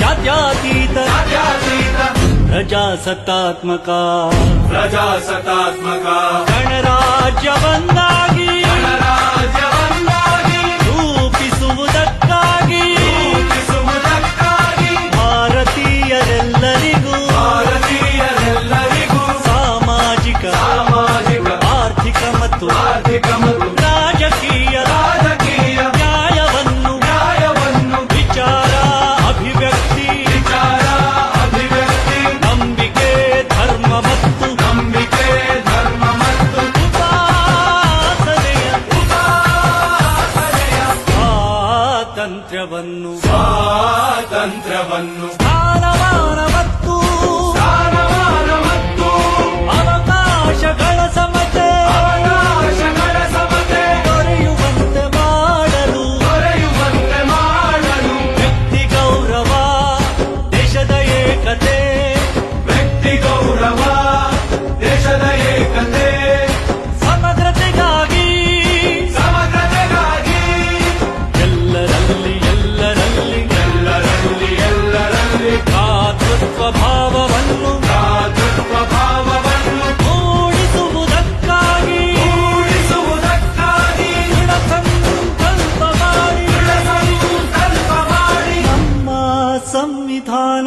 जात्यातीत। प्रजासत्तात्मका। गणराज्य बंदा ಸ್ವಾತಂತ್ರ್ಯವನ್ನು ಸ್ವಾತಂತ್ರ್ಯವನ್ನು ಸ್ಥಾನಮಾನ ಮತ್ತು ಸ್ಥಾನಮಾನ ಮತ್ತು ಅವಕಾಶಗಳ ಸಮತೆ ಅವಕಾಶಗಳ ಸಮತೆ ದೊರೆಯುವಂತೆ ಮಾಡಲು ದೊರೆಯುವಂತೆ ಮಾಡಲು ವ್ಯಕ್ತಿ ಗೌರವ ದೇಶದ ಏಕತೆ